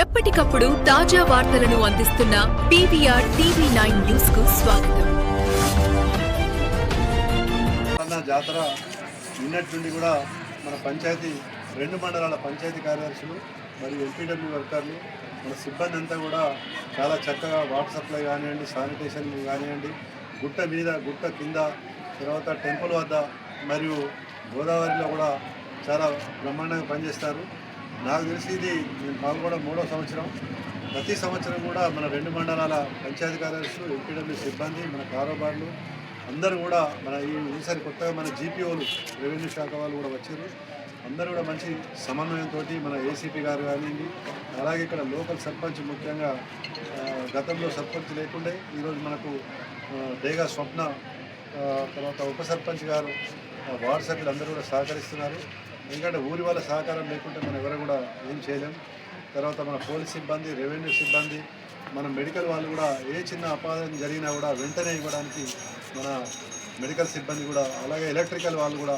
ఎప్పటికప్పుడు తాజా వార్తలను అందిస్తున్న పీవీఆర్ టీవీ నైన్ న్యూస్కు స్వాగతం జాతర నిన్నటి నుండి కూడా మన పంచాయతీ రెండు మండలాల పంచాయతీ కార్యదర్శులు మరియు ఎంపీడబ్ల్యూ వర్కర్లు మన సిబ్బంది అంతా కూడా చాలా చక్కగా వాట్సాప్లో కానివ్వండి శానిటేషన్ కానివ్వండి గుట్ట మీద గుట్ట కింద తర్వాత టెంపుల్ వద్ద మరియు గోదావరిలో కూడా చాలా బ్రహ్మాండంగా పనిచేస్తారు. నాకు తెలిసి ఇది నేను పాల్గొనడం మూడో సంవత్సరం. ప్రతి సంవత్సరం కూడా మన రెండు మండలాల పంచాయతీ కార్యదర్శులు ఎంపీడబ్ల్యూ సిబ్బంది మన కారోబార్లు అందరూ కూడా మన ఈసారి కొత్తగా మన జీపీఓలు రెవెన్యూ శాఖ వాళ్ళు కూడా వచ్చారు. అందరూ కూడా మంచి సమన్వయంతో మన ఏసీపీ గారు కానివ్వండి అలాగే ఇక్కడ లోకల్ సర్పంచ్ ముఖ్యంగా గతంలో సర్పంచ్ లేకుండే ఈరోజు మనకు డేగా స్వప్న తర్వాత ఉప సర్పంచ్ గారు వార్డు సభ్యులు అందరూ కూడా సహకరిస్తున్నారు. ఎందుకంటే ఊరి వాళ్ళ సహకారం లేకుంటే మనం ఎవరు కూడా ఏం చేయలేం. తర్వాత మన పోలీస్ సిబ్బంది రెవెన్యూ సిబ్బంది మన మెడికల్ వాళ్ళు కూడా ఏ చిన్న అపాయం జరిగినా కూడా వెంటనే ఇవ్వడానికి మన మెడికల్ సిబ్బంది కూడా అలాగే ఎలక్ట్రికల్ వాళ్ళు కూడా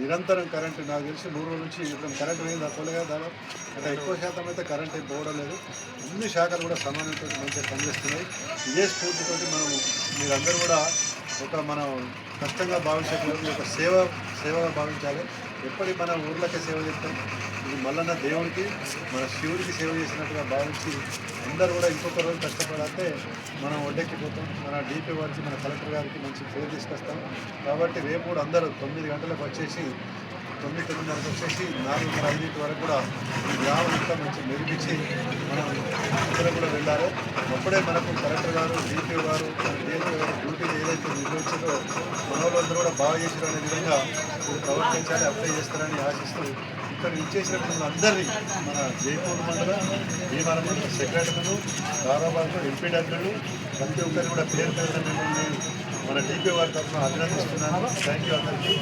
నిరంతరం కరెంటు నాకు తెలిసి నూరు రోజుల నుంచి ఇప్పుడు కరెంటు పోయింది? తక్కువగా దాదాపు? అంటే ఎక్కువ శాతం అయితే కరెంట్ ఏం పోవడం లేదు. అన్ని శాఖలు కూడా సమానంతో మంచిగా పనిచేస్తున్నాయి. ఇదే స్ఫూర్తితోటి మనం మీరందరూ కూడా ఒక మనం కష్టంగా భావించకూడదు ఒక సేవ సేవగా భావించాలి. ఎప్పటి మన ఊర్లకే సేవ చేస్తాం. ఇది మల్లన్న దేవుడికి మన శివుడికి సేవ చేసినట్టుగా భావించి అందరూ కూడా ఇంకొక రోజు కష్టపడాలంటే మనం ఒడ్డెక్కిపోతాం. మన డీపీ వారికి మన కలెక్టర్ గారికి మంచి పేరు తీసుకొస్తాం. కాబట్టి రేపు కూడా అందరూ తొమ్మిది గంటలకు వచ్చేసి తొమ్మిది తొమ్మిదిన్నరకు వచ్చేసి నాలుగున్నర ఐదింటి వరకు కూడా ఈ గ్రామం అంతా మంచి మెరిపించి అందరూ కూడా వెళ్ళారు. అప్పుడే మనకు కలెక్టర్ గారు డీపీ గారు డిఎల్పీ గారు డ్యూటీ ఏదైతే నిర్వహించారో మన కూడా బాగా చేశారు అనే విధంగా ప్రవర్తించాలి అప్లై చేస్తారని ఆశిస్తూ ఇక్కడ ఇచ్చేసినటువంటి అందరినీ మన జైపూర్ మండల భీమవరం మండల సెక్రటరీలు దాదాబాద్లో ఎంపీడబ్ల్యూలు ప్రతి ఒక్కరిని కూడా పేరు పేరు మిమ్మల్ని మన డీపీ వారి తరఫున అభినందిస్తున్నాను. థ్యాంక్ యూ అందరికీ.